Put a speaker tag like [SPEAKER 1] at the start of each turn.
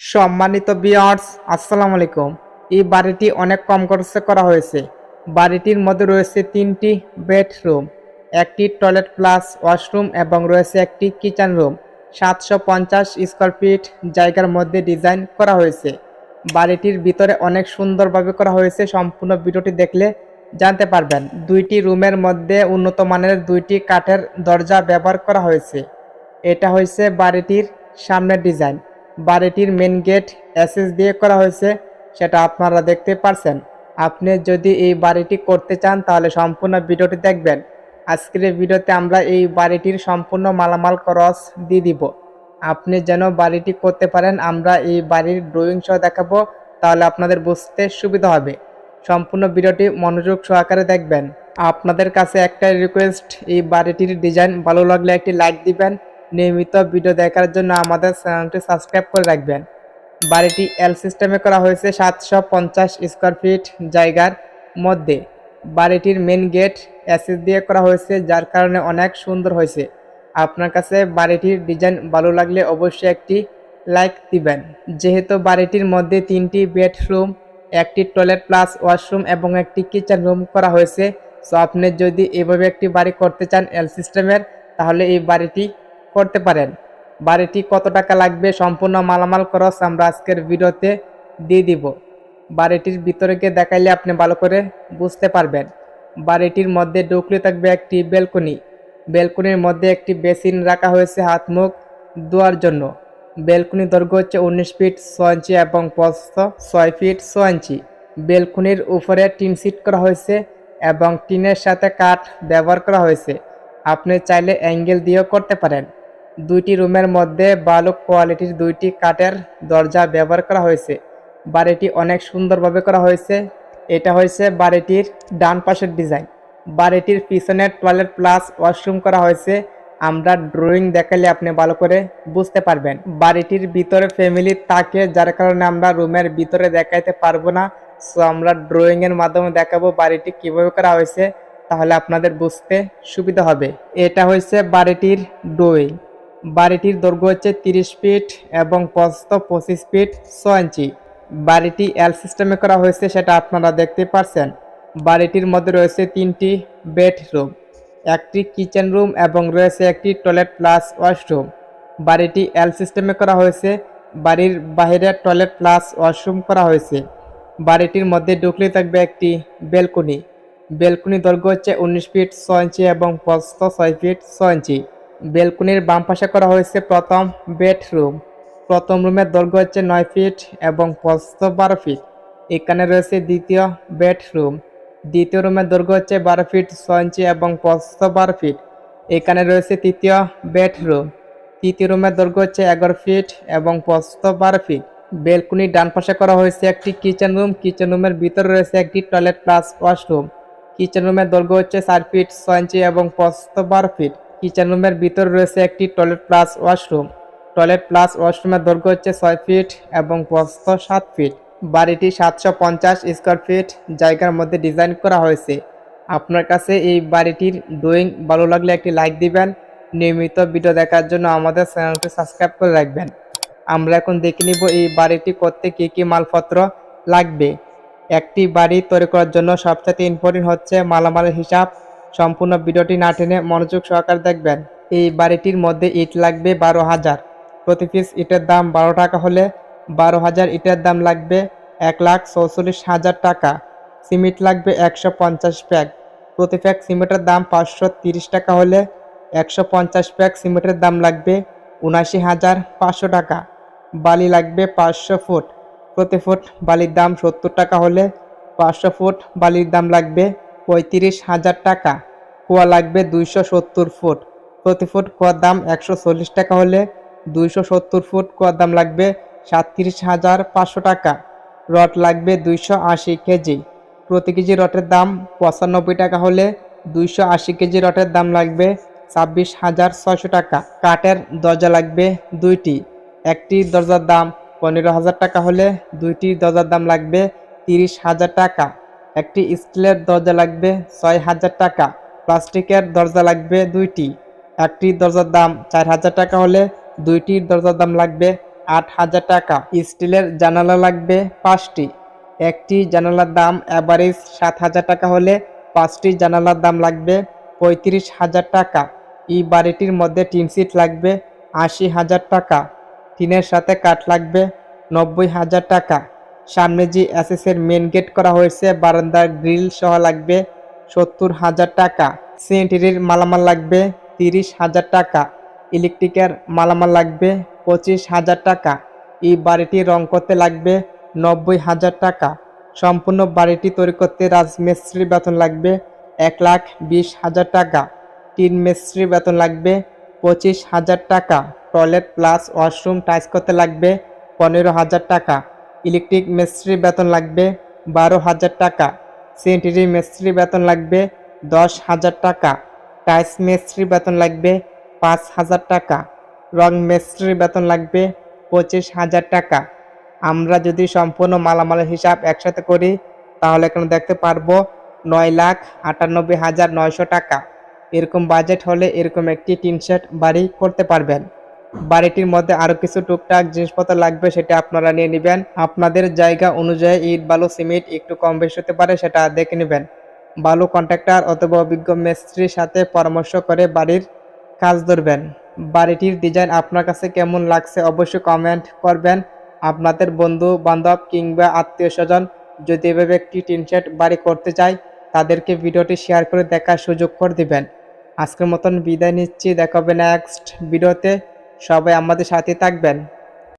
[SPEAKER 1] সম্মানিত বিয়ার্স আসসালামু আলাইকুম। এই বাড়িটি অনেক কম খরচে করা হয়েছে। বাড়িটির মধ্যে রয়েছে তিনটি বেডরুম, একটি টয়লেট প্লাস ওয়াশরুম এবং রয়েছে একটি কিচেন রুম সাতশো পঞ্চাশ স্কোয়ার ফিট জায়গার মধ্যে ডিজাইন করা হয়েছে। বাড়িটির ভিতরে অনেক সুন্দরভাবে করা হয়েছে। সম্পূর্ণ ভিডিওটি দেখলে জানতে পারবেন। দুইটি রুমের মধ্যে উন্নত মানের দুইটি কাঠের দরজা ব্যবহার করা হয়েছে। এটা হয়েছে বাড়িটির সামনের ডিজাইন বাড়িটির মেন গেট এসএস দিয়ে করা হয়েছে, সেটা আপনারা দেখতে পারছেন। আপনি যদি এই বাড়িটি করতে চান, তাহলে সম্পূর্ণ ভিডিওটি দেখবেন। আজকের ভিডিওতে আমরা এই বাড়িটির সম্পূর্ণ মালামাল খরচ দিয়ে দিব। আপনি যেন বাড়িটি করতে পারেন, আমরা এই বাড়ির ড্রয়িং সহ দেখাবো, তাহলে আপনাদের বুঝতে সুবিধা হবে। সম্পূর্ণ ভিডিওটি মনোযোগ সহকারে দেখবেন। আপনাদের কাছে একটাই রিকোয়েস্ট এই বাড়িটির ডিজাইন ভালো লাগলে একটি লাইক দিবেন নিয়মিত ভিডিও দেখার জন্য আমাদের চ্যানেলটি সাবস্ক্রাইব করে রাখবেন। বাড়িটি এল সিস্টেমে করা হয়েছে সাতশো পঞ্চাশ স্কোয়ার ফিট জায়গার মধ্যে। বাড়িটির মেন গেট অ্যাসিস দিয়ে করা হয়েছে, যার কারণে অনেক সুন্দর হয়েছে। আপনার কাছে বাড়িটির ডিজাইন ভালো লাগলে অবশ্যই একটি লাইক দিবেন। যেহেতু বাড়িটির মধ্যে তিনটি বেডরুম একটি টয়লেট প্লাস ওয়াশরুম এবং একটি কিচেন রুম করা হয়েছে সো আপনি যদি এভাবে একটি বাড়ি করতে চান এল সিস্টেমের তাহলে এই বাড়িটি করতে পারেন। বাড়িটি কত টাকা লাগবে সম্পূর্ণ মালামাল খরচ আমরা আজকের ভিডিওতে দিয়ে দিব। বাড়িটির ভিতরে গিয়ে দেখাইলে আপনি ভালো করে বুঝতে পারবেন। বাড়িটির মধ্যে ডুকলে থাকবে একটি বেলকনি। বেলকনির মধ্যে একটি বেসিন রাখা হয়েছে হাত মুখ ধোয়ার জন্য। বেলকনি দৈর্ঘ্য হচ্ছে উনিশ ফিট ছয় ইঞ্চি এবং প্রস্থ ছয় ফিট ছয় ইঞ্চি। বেলকনির উপরে টিন সিট করা হয়েছে এবং টিনের সাথে কাঠ ব্যবহার করা হয়েছে। আপনি চাইলে অ্যাঙ্গেল দিয়েও করতে পারেন। দুইটি রুমের মধ্যে ভালো কোয়ালিটির দুইটি কাঠের দরজা ব্যবহার করা হয়েছে। বাড়িটি অনেক সুন্দরভাবে করা হয়েছে। এটা হয়েছে বাড়িটির ডান পাশের ডিজাইন। বাড়িটির পিছনে টয়লেট প্লাস ওয়াশরুম করা হয়েছে। আমরা ড্রয়িং দেখালে আপনি ভালো করে বুঝতে পারবেন। বাড়িটির ভিতরে ফ্যামিলি থাকে, যার কারণে আমরা রুমের ভিতরে দেখাইতে পারব না। সো আমরা ড্রয়িংয়ের মাধ্যমে দেখাবো বাড়িটি কীভাবে করা হয়েছে। তাহলে আপনাদের বুঝতে সুবিধা হবে। এটা হয়েছে বাড়িটির ড্রয়িং বাড়িটির দৈর্ঘ্য হচ্ছে তিরিশ ফিট এবং প্রস্থ পঁচিশ ফিট ছ ইঞ্চি। বাড়িটি এল সিস্টেমে করা হয়েছে সেটা আপনারা দেখতে পারছেন। বাড়িটির মধ্যে রয়েছে তিনটি বেডরুম, একটি কিচেন রুম এবং রয়েছে একটি টয়লেট প্লাস ওয়াশরুম বাড়িটি এল সিস্টেমে করা হয়েছে, বাড়ির বাইরে টয়লেট প্লাস ওয়াশরুম করা হয়েছে। বাড়িটির মধ্যে ঢুকলে থাকবে একটি বেলকনি। বেলকনি দৈর্ঘ্য হচ্ছে উনিশ ফিট ছ ইঞ্চি এবং প্রস্থ ছয় ফিট ছ ইঞ্চি। বেলকনির বাম পাশে করা হয়েছে প্রথম বেডরুম। প্রথম রুমের দৈর্ঘ্য হচ্ছে নয় ফিট এবং প্রস্থ বারো ফিট। এখানে রয়েছে দ্বিতীয় বেডরুম। দ্বিতীয় রুমের দৈর্ঘ্য হচ্ছে বারো ফিট, ছয় ইঞ্চি এবং প্রস্থ বারো ফিট। এখানে রয়েছে তৃতীয় বেডরুম। তৃতীয় রুমের দৈর্ঘ্য হচ্ছে এগারো ফিট এবং প্রস্থ বারো ফিট। বেলকনির ডান পাশে করা হয়েছে একটি কিচেন রুম। কিচেন রুমের ভিতরে রয়েছে একটি টয়লেট প্লাস ওয়াশরুম। কিচেন রুমের দৈর্ঘ্য হচ্ছে চার ফিট, ছয় ইঞ্চি এবং প্রস্থ বারো ফিট। কিচেন রুমের ভিতরে রয়েছে একটি toilet plus washroom. Toilet plus ওয়াশরুমের দৈর্ঘ্য হচ্ছে ছয় ফিট এবং প্রস্থ সাত ফিট। বাড়িটি সাতশো পঞ্চাশ স্কোয়ার ফিট। জায়গার মধ্যে ডিজাইন করা হয়েছে। আপনার কাছে এই বাড়িটির ড্রয়িং ভালো লাগলে একটি লাইক দিবেন। নিয়মিত ভিডিও দেখার জন্য আমাদের চ্যানেলটি সাবস্ক্রাইব করে রাখবেন। আমরা এখন দেখে নিব এই বাড়িটি করতে কী কী মালপত্র লাগবে। একটি বাড়ি তৈরি করার জন্য সবচেয়ে ইম্পর্টেন্ট হচ্ছে মালামালের হিসাব। সম্পূর্ণ ভিডিওটি না টেনে মনোযোগ সহকারে দেখবেন। এই বাড়িটির মধ্যে ইট লাগবে বারো হাজার। প্রতি পিস ইটের দাম বারো টাকা হলে বারো হাজার ইটের দাম লাগবে এক লাখ চৌচল্লিশ হাজার টাকা। সিমেন্ট লাগবে একশো পঞ্চাশ প্যাক। প্রতি প্যাক সিমেন্টের দাম পাঁচশো তিরিশ টাকা হলে একশো পঞ্চাশ প্যাক সিমেন্টের দাম লাগবে উনাশি হাজার পাঁচশো টাকা। বালি লাগবে পাঁচশো ফুট। প্রতি ফুট বালির দাম সত্তর টাকা হলে পাঁচশো ফুট বালির দাম লাগবে পঁয়ত্রিশ হাজার টাকা। কুয়া লাগবে দুইশো সত্তর ফুট। প্রতি ফুট কুয়ার দাম একশো চল্লিশ টাকা হলে দুইশো সত্তর ফুট কুয়ার দাম লাগবে সাতত্রিশ হাজার পাঁচশো টাকা। রড লাগবে দুইশো আশি কেজি। প্রতি কেজি রটের দাম পঁচানব্বই টাকা হলে দুইশো আশি কেজি রটের দাম লাগবে ছাব্বিশ হাজার ছয়শো টাকা। কাঠের দরজা লাগবে দুইটি। একটি দরজার দাম পনেরো হাজার টাকা হলে দুইটি দরজার দাম লাগবে তিরিশ হাজার টাকা। একটি স্টিলের দরজা লাগবে ছয় হাজার টাকা। প্লাস্টিকের দরজা লাগবে দুইটি। একটি দরজার দাম চার হাজার টাকা হলে দুইটির দরজার দাম লাগবে আট হাজার টাকা। স্টিলের জানালা লাগবে পাঁচটি। একটি জানালার দাম অ্যাভারেজ সাত হাজার টাকা হলে পাঁচটি জানালার দাম লাগবে পঁয়ত্রিশ হাজার টাকা। এই বাড়িটির মধ্যে টিন সিট লাগবে আশি হাজার টাকা। টিনের সাথে কাঠ লাগবে নব্বই হাজার টাকা। সামনে যে এসএসের মেন গেট করা হয়েছে, বারান্দার গ্রিল সহ লাগবে সত্তর হাজার টাকা। সিএনটির মালামাল লাগবে তিরিশ হাজার টাকা। ইলেকট্রিকের মালামাল লাগবে পঁচিশ হাজার টাকা। এই বাড়িটি রং করতে লাগবে নব্বই হাজার টাকা। সম্পূর্ণ বাড়িটি তৈরি করতে রাজমিস্ত্রি বেতন লাগবে এক লাখ বিশ হাজার টাকা। তিন মিস্ত্রির বেতন লাগবে পঁচিশ হাজার টাকা। টয়লেট প্লাস ওয়াশরুম টাইস করতে লাগবে পনেরো হাজার টাকা। ইলেকট্রিক মিস্ত্রি বেতন লাগবে বারো হাজার টাকা। সেন্টারি মিস্ত্রি বেতন লাগবে দশ হাজার টাকা টাইস মিস্ত্রি বেতন লাগবে পাঁচ হাজার টাকা, রং মিস্ত্রি বেতন লাগবে পঁচিশ হাজার টাকা। আমরা যদি সম্পূর্ণ মালামালের হিসাব একসাথে করি, তাহলে এখানে দেখতে পারব নয় লাখ আটানব্বই হাজার নয়শো টাকা। এরকম বাজেট হলে এরকম একটি টিন বাড়ি করতে পারবেন। বাড়িটির মধ্যে আরও কিছু টুকটাক জিনিসপত্র লাগবে, সেটা আপনারা নিয়ে নেবেন। আপনাদের জায়গা অনুযায়ী ইট, বালু, সিমেন্ট একটু কম বেশি হতে পারে, সেটা দেখে নেবেন। বালু কন্ট্রাক্টর অথবা অভিজ্ঞ মিস্ত্রির সাথে পরামর্শ করে বাড়ির কাজ ধরবেন। বাড়িটির ডিজাইন আপনার কাছে কেমন লাগছে অবশ্যই কমেন্ট করবেন। আপনাদের বন্ধু বান্ধব কিংবা আত্মীয় স্বজন যদি এভাবে একটি টিন শেড বাড়ি করতে চায়, তাদেরকে ভিডিওটি শেয়ার করে দেখার সুযোগ করে দিবেন। আজকের মতন বিদায় নিচ্ছি দেখাবে নেক্সট ভিডিওতে। সবাই আমাদের সাথে থাকবেন।